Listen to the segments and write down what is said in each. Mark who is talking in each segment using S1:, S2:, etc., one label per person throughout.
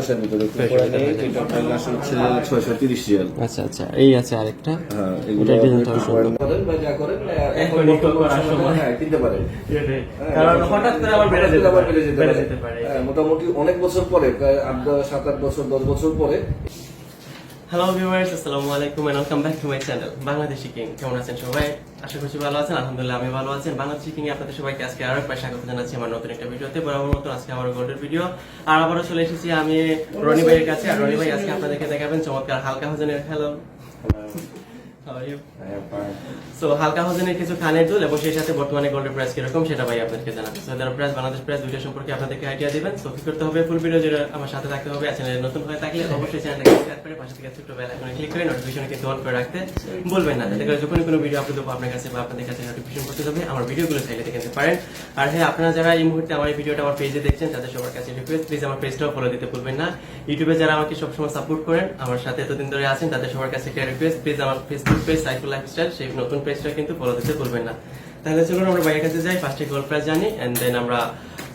S1: ছয়শোর ভিতরে একটু পরে নেই, এটা প্রাইস আসে হচ্ছে ছয়শো তিরিশ রিয়াল
S2: আচ্ছা আচ্ছা এই আছে আরেকটা
S1: হ্যাঁ
S2: এটা
S1: আপনি
S2: সুন্দর।
S1: করেন বা যা করেন এখন
S2: এখন একটু করার সময়।
S1: হ্যাঁ কিনতে পারেন
S2: কারণ হঠাৎ করে আবার বেড়ে যেতে পারে।
S1: বেড়ে যেতে পারে।
S2: যেতে পারে।
S1: হ্যাঁ, মোটামুটি অনেক বছর পরে প্রায় আট সাত আট বছর দশ বছর পরে
S2: হ্যালো ভিউয়ার্স আসসালামু আলাইকুম and welcome back to my channel Bangladeshi king কেমন আছেন সবাই আশা করছি ভালো আছেন, আলহামদুলিল্লাহ আমি ভালো আছেন বাংলাদেশি কিং আপনাদের সবাইকে আজকে আরও একবার স্বাগত জানাচ্ছি আমার নতুন একটা ভিডিওতে। বরাবর মতো আজকে আমার গোল্ডের ভিডিও। আর আবারও চলে এসেছি আমি রনি ভাইয়ের কাছে। আর রনি ভাই, আজকে আপনাদেরকে দেখাবেন চমৎকার হালকা হোজেনের you? সো হালকা হোজেনের কিছু কানের দুল এবং সেই সাথে বর্তমানে গোল্ডের প্রাইস কীরকম সেটা ভাই আপনাদেরকে জানাব। সো প্রাইস বাংলাদেশ প্রাইস দুইটা সম্পর্কে আপনাদেরকে আইডিয়া দিবেন। সো কি করতে হবে? ফুল ভিডিও যেটা আমার সাথে থাকতে হবে চ্যানেলে নতুন হয়ে থাকলে অবশ্যই চ্যানেলটাকে সাবস্ক্রাইব করে পাশে থেকে বেল আইকনে ক্লিক করে নোটিফিকেশন কিন্তু অন করে রাখতে না। যাতে করে যখনই কোনো ভিডিও আপলোড হবে আপনার কাছে বা আপনাদের কাছে নোটিফিকেশন করতে যাবে আমার ভিডিওগুলো চাইলে দেখে নিতে পারেন। আর হ্যাঁ আপনারা যারা এই মুহূর্তে আমার এই ভিডিওটা আমার পেজে দেখছেন তাদের সবার কাছে রিকোয়েস্ট প্লিজ আমার পেজটাও ফলো দিতে ভুলবেন না। ইউটিউবে যারা আমাকে সবসময় সাপোর্ট করেন আমার সাথে এতদিন ধরে আছেন তাদের সবার কাছে একটা রিকোয়েস্ট প্লিজ আমার ফেসবুক পেজ সাইফুল লাইফস্টাইল সেই নতুন পেজটা কিন্তু ফলো দিতে ভুলবেন না। তাহলে চলুন আমরা বাইরের কাছে যাই ফার্স্টে গোল্ড প্রাইস জানি এন্ড দেন আমরা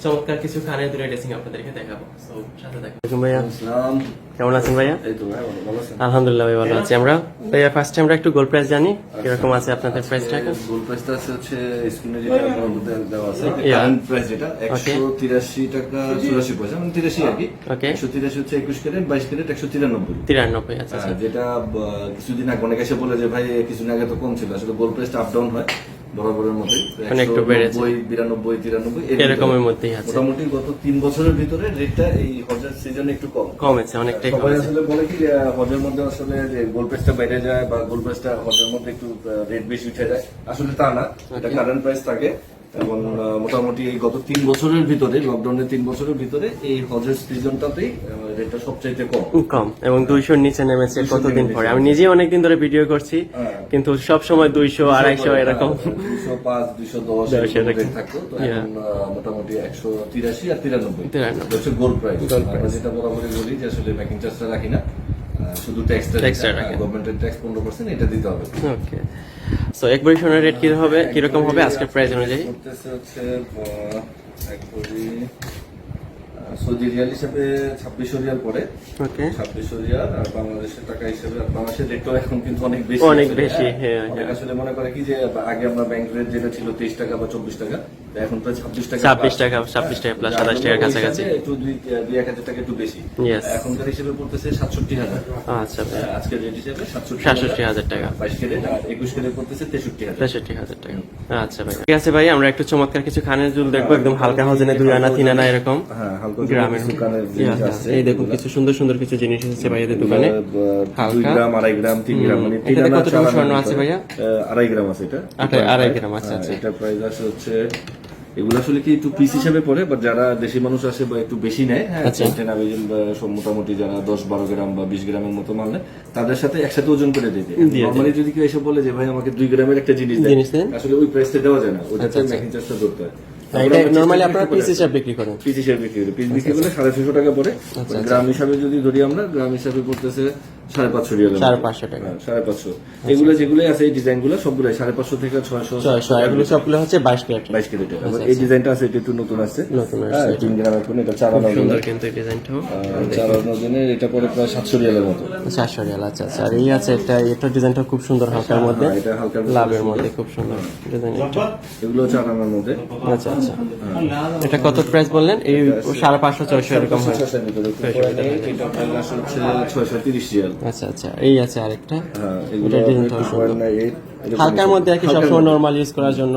S2: চমৎকার কিছু খানের দূরে ড্রেসিং আপনাদেরকে দেখাবো। সো সাথে থাকুন। ভাইয়া। কেমন আছেন ভাইয়া? আলহামদুলিল্লাহ ভাই ভালো আছি। আমরা ভাইয়া ফার্স্টে আমরা একটু গোল্ড প্রাইস জানি কীরকম আছে আপনাদের প্রাইসটা
S1: গোল্ড প্রাইসটা আছে হচ্ছে স্ক্রিনে যেটা মধ্যে দেওয়া আছে কারেন্ট প্রাইস যেটা একশো তিরাশি টাকা চুরাশি পয়সা মানে তিরাশি আর কি।
S2: Okay.
S1: একশো তিরাশি হচ্ছে একুশ ক্যারেট বাইশ ক্যারেট একশো তিরানব্বই।
S2: তিরানব্বই আচ্ছা আচ্ছা।
S1: যেটা কিছুদিন আগে অনেক এসে বলে যে ভাই কিছুদিন আগে তো কম ছিল। আসলে গোল্ড প্রাইসটা আপ ডাউন হয়। বরাবরের মধ্যে
S2: মানে একটু বেড়েছে।
S1: বিরানব্বই তিরানব্বই এর
S2: এরকমের মধ্যেই আছে।
S1: মোটামুটি গত তিন বছরের ভিতরে রেটটা এই হজের সিজনে একটু কম।
S2: কমেছে অনেকটাই
S1: সবাই আসলে বলে কি হজের মধ্যে আসলে যে গোল্ড প্রাইসটা বেড়ে যায় বা গোল্ড প্রাইসটা হজের মধ্যে একটু রেট বেশি উঠে যায় আসলে তা না। এটা কারেন্ট প্রাইস থাকে। এবং মোটামুটি এই গত তিন বছরের ভিতরে লকডাউনের তিন বছরের ভিতরে এই হজের সিজনটাতেই রেটটা সবচাইতে কম।
S2: কম এবং দুইশোর নিচে নেমেছে
S1: 200
S2: কতদিন পরে? আমি নিজেই অনেকদিন ধরে ভিডিও করছি
S1: হ্যাঁ।
S2: কিন্তু সব সময় দুইশো আড়াইশো এরকম।
S1: দুশো পাঁচ দুশো দশ থাকতো। মোটামুটি একশো তিরাশি আর তিরানব্বই। হচ্ছে গোল্ড প্রাইস আমরা যেটা বরাবরই বলি যে আসলে চার্জটা রাখি না। শুধু ট্যাক্সটা। গভর্নমেন্টের ট্যাক্স পনেরো পার্সেন্ট এটা দিতে হবে।
S2: ওকে সো এক ভরি সোনার রেট কি হবে কীরকম হবে আজকের প্রাইস অনুযায়ী?
S1: করতেছে হচ্ছে এক ভরি, সৌদি রিয়াল হিসেবে ছাব্বিশশো রিয়াল পড়ে।
S2: ওকে।
S1: ছাব্বিশশো রিয়াল আর বাংলাদেশের টাকা হিসেবে বাংলাদেশের রেটও এখন কিন্তু অনেক বেশি।
S2: অনেক বেশি, হ্যাঁ, হ্যাঁ।
S1: আসলে মনে করে কি যে আগে আমরা ব্যাংক রেট যেটা ছিল তেইশ টাকা বা চব্বিশ টাকা এখন প্রায় ছাব্বিশ টাকা
S2: ছাব্বিশ টাকা ছাব্বিশ টাকা প্লাস সাতাশ টাকার কাছাকাছি।
S1: একটু দুই দুই এক হাজার টাকা একটু বেশি। এখনকার হিসেবে পড়তেছে সাতষট্টি হাজার।
S2: আচ্ছা ভাই
S1: আজকের রেট হিসেবে সাতষট্টি
S2: সাতষট্টি হাজার টাকা।
S1: বাইশ কেটে একুশ কেটে পড়তেছে তেষট্টি হাজার।
S2: তেষট্টি হাজার টাকা। আচ্ছা ভাই। ঠিক আছে ভাই আমরা একটু চমৎকার কিছু খানের জুল দেখব একদম হালকা হজেনে দুই আনা তিন আনা এরকম।
S1: হ্যাঁ
S2: গ্রামের.
S1: আছে।
S2: এই দেখুন কিছু সুন্দর সুন্দর কিছু জিনিস এসেছে ভাই এদের দোকানে।
S1: দুই গ্রাম আড়াই গ্রাম তিন গ্রাম মানে তিন আনা,
S2: কতটুকু স্বর্ণ আছে ভাইয়া?
S1: আড়াই গ্রাম আছে এটা।
S2: আড়াই- গ্রাম, আচ্ছা,
S1: হ্যাঁ,
S2: আচ্ছা।
S1: এটা প্রাইস আছে হচ্ছে এগুলো আসলে কি একটু পিস হিসেবে পড়ে বা যারা দেশি মানুষ আসে বা একটু বেশি নেয় হ্যাঁ
S2: আচ্ছা।
S1: মোটামুটি যারা দশ বারো গ্রাম বা বিশ গ্রামের মতো মাল নেয় তাদের সাথে একসাথে ওজন করে দিয়ে দেয়। নর্মালি যদি কেউ এসে বলে যে ভাই আমাকে দুই গ্রামের একটা জিনিস দেয় আসলে ওই প্রাইসটা দেওয়া যায় না। ওটাতে
S2: আচ্ছা, আচ্ছা।
S1: চার্জটা ধরতে হয়।
S2: এটা
S1: আমরা
S2: আপনারা পিস হিসাব বিক্রি করেন।
S1: পিস হিসেবে বিক্রি করি। পিস বিক্রি করলে সাড়ে ছশো টাকা পড়ে।
S2: আচ্ছা,
S1: গ্রাম হিসাবে যদি ধরি আমরা গ্রাম হিসাবে পড়তেছে সাড়ে পাঁচশো রিয়াল
S2: সাড়ে পাঁচশো টাকা।
S1: সাড়ে পাঁচশো। এগুলো যেগুলো আছে এই সবগুলো সাড়ে পাঁচশো থেকে ছয়শো
S2: ছয়শো। এগুলো সবগুলো হচ্ছে বাইশ ক্যারেট
S1: বাইশ কেজি এই ডিজাইনটা আছে এটা একটু নতুন আছে।
S2: নতুন
S1: হ্যাঁ তিন গ্রামের কোন এটা চার আনা
S2: সুন্দর কিন্তু এই ডিজাইনটাও
S1: চার আনা দিনের এটা পরে প্রায় সাতশো রিয়ালের মতো।
S2: রিয়াল আচ্ছা আচ্ছা। আর এই আছে একটা এটা ডিজাইনটা খুব সুন্দর হালকার মধ্যে।
S1: হ্যাঁ, এটা হালকা
S2: লাভের মধ্যে খুব সুন্দর ডিজাইন
S1: এগুলো চার আনার মধ্যে।
S2: আচ্ছা। আচ্ছা। এটা কত প্রাইস বললেন? এই সাড়ে পাঁচশো ছয়শো এরকম হয়। আচ্ছা আচ্ছা। এই আছে আরেকটা।
S1: হ্যাঁ
S2: হালকার মধ্যে আর কি সবসময়। নর্মাল ইউজ করার জন্য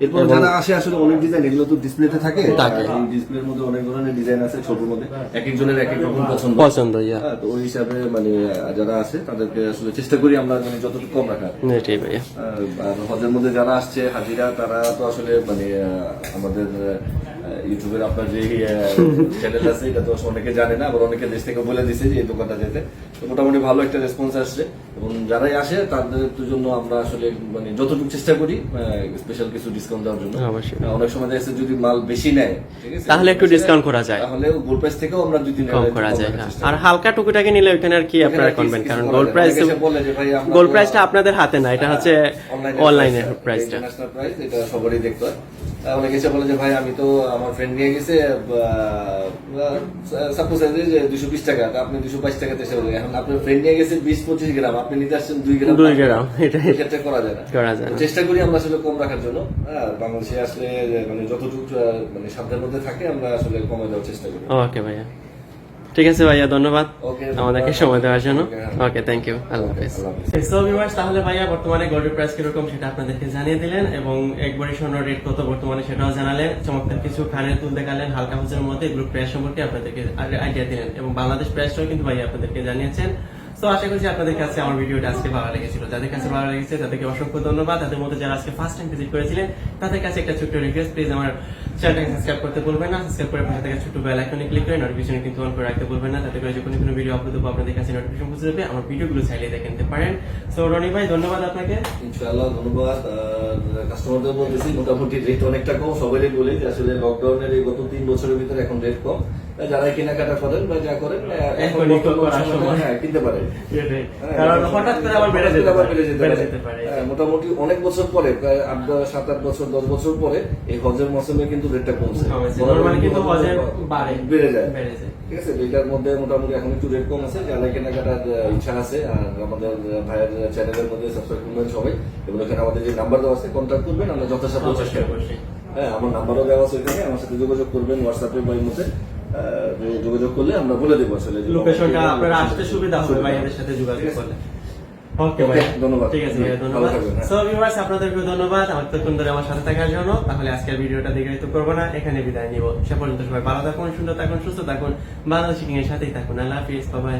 S1: এরপর যারা আসে আসলে অনেক ডিজাইন এগুলো তো ডিসপ্লেতে থাকে।
S2: থাকে।
S1: ডিসপ্লের মধ্যে অনেক ধরনের ডিজাইন আছে মধ্যে। এক একজনের এক এক রকম পছন্দ।
S2: পছন্দ
S1: হ্যাঁ, তো ওই হিসাবে মানে যারা আছে তাদেরকে আসলে চেষ্টা করি আমরা মানে যতটুকু কম রাখার।
S2: এটাই ভাইয়া।
S1: আর হজের মধ্যে যারা আসছে হাজিরা তারা তো আসলে মানে আমাদের ইউটিউবের আপনার যে চ্যানেল আছে এটা তো অনেকে জানে না আবার অনেকে দেশ থেকে বলে দিছে যে এই দোকানটা যেতে। তো মোটামুটি ভালো একটা রেসপন্স আসছে। এবং যারাই আসে তাদের জন্য আমরা আসলে মানে যতটুকু চেষ্টা করি স্পেশাল কিছু ডিসকাউন্ট দেওয়ার জন্য। অনেক সময় দেখা যদি মাল বেশি নেয়
S2: তাহলে একটু discount করা যায়।
S1: তাহলে গোল প্রাইস থেকেও আমরা দুই তিন
S2: কম করা যায় হ্যাঁ। আর হালকা টুকুটাকে নিলে ওইখানে আর কি আপনারা করবেন? কারণ
S1: না।
S2: প্রাইস গোল্ড প্রাইসটা আপনাদের হাতে না এটা হচ্ছে
S1: অনলাইনে
S2: প্রাইসটা
S1: প্রাইস এটা সবারই দেখতে হয়। অনেকে এসে বলে যে ভাই আমি তো আমার ফ্রেন্ড নিয়ে গেছে সাপোজ যে দুশো বিশ টাকা আপনি দুশো বাইশ টাকাতে এসে বলে এখন আপনার ফ্রেন্ড নিয়ে গেছে বিশ পঁচিশ গ্রাম আপনি নিতে আসছেন দুই গ্রাম
S2: দুই গ্রাম, এটা
S1: ক্ষেত্রে করা যায় না।
S2: করা যায়
S1: চেষ্টা করি আমরা আসলে কম রাখার জন্য। হ্যাঁ বাংলাদেশে আসলে মানে যতটুকু মানে সাধ্যের মধ্যে থাকে আমরা আসলে কমে দেওয়ার চেষ্টা করি।
S2: ওকে ভাইয়া। ঠিক আছে ভাইয়া ধন্যবাদ। আমাদেরকে সময় দেওয়ার জন্য। ওকে থ্যাংক ইউ আল্লাহ হাফেজ। সো ভিউয়ার্স তাহলে ভাইয়া বর্তমানে গোল্ডের প্রাইস কীরকম সেটা আপনাদেরকে জানিয়ে দিলেন এবং একবারে স্বর্ণ রেট কত বর্তমানে সেটাও জানালেন। চমৎকার কিছু খানের তুল দেখালেন হালকা হুজের মধ্যে গ্রুপ প্রাইস সম্পর্কে আপনাদেরকে আইডিয়া দিলেন এবং বাংলাদেশ প্রাইসটাও কিন্তু ভাইয়া আপনাদেরকে জানিয়েছেন। তো আশা করছি আপনাদের কাছে আমার ভিডিওটা আজকে ভালো লেগেছিল। যাদের কাছে ভালো লেগেছে, তাদেরকে অসংখ্য ধন্যবাদ। তাদের মধ্যে যারা আজকে ফার্স্ট টাইম ভিজিট করেছিলেন, তাদের কাছে একটা ছোট্ট রিকোয়েস্ট প্লিজ আমার চ্যানেলটাকে সাবস্ক্রাইব করতে ভুলবেন না। সাবস্ক্রাইব করে পাশে থেকে ছোট্ট বেল আইকনে ক্লিক করে নোটিফিকেশন কিন্তু অন করে রাখতে ভুলবেন না। তাতে করে যখন কোনো ভিডিও আপলোড দেবো আপনাদের কাছে নোটিফিকেশন পৌঁছে যাবে। আমার ভিডিওগুলো চাইলে দেখে নিতে পারেন। সো রনি ভাই, ধন্যবাদ আপনাকে।
S1: ইনশাআল্লাহ, ধন্যবাদ। কাস্টমারদের বলতেছি, মোটামুটি রেট অনেকটা কম। সবাই বলি যে আসলে লকডাউনের এই গত তিন বছরের ভিতরে এখন রেট কম। যারা কেনাকাটা করেন বা যা করেন সময়। হ্যাঁ কিনতে পারে। হ্যাঁ, হ্যাঁ, মোটামুটি অনেক বছর পরে প্রায় আট সাত আট বছর দশ বছর পরে এই হজের মৌসুমে কিন্তু রেটটা কমছে।
S2: বাড়ে।
S1: যায়। ঠিক আছে এটার মধ্যে মোটামুটি এখন একটু রেট কম আছে। যারা কেনাকাটার ইচ্ছা আছে আর আমাদের ভাইয়ের চ্যানেলের মধ্যে সাবস্ক্রাইব করবেন সবাই। এবং এখানে আমাদের যে নাম্বার দেওয়া আছে কন্ট্যাক্ট করবেন। আমরা যথাসাধ্য চেষ্টা
S2: অবশ্যই।
S1: হ্যাঁ আমার নাম্বারও দেওয়া আছে এখানে আমার সাথে যোগাযোগ করবেন হোয়াটসঅ্যাপে বা মধ্যে যোগাযোগ করলে আমরা বলে দেবো আসলে
S2: লোকেশনটা আপনারা আসতে সুবিধা হবে ভাইয়াদের সাথে যোগাযোগ করলে। ওকে ভাই
S1: ধন্যবাদ।
S2: ঠিক আছে ভাইয়া ধন্যবাদ। সো ভিউয়ার্স আপনাদেরকে ধন্যবাদ। আমার তখন ধরে আমার সাথে থাকার জন্য। তাহলে আজকের ভিডিওটা দীর্ঘায়িত করব না। এখানে বিদায় নিব। সে পর্যন্ত সবাই ভালো থাকুন সুন্দর থাকুন সুস্থ থাকুন। বাংলাদেশ এর সাথেই থাকুন। আল্লাহ হাফিজ বাবাই।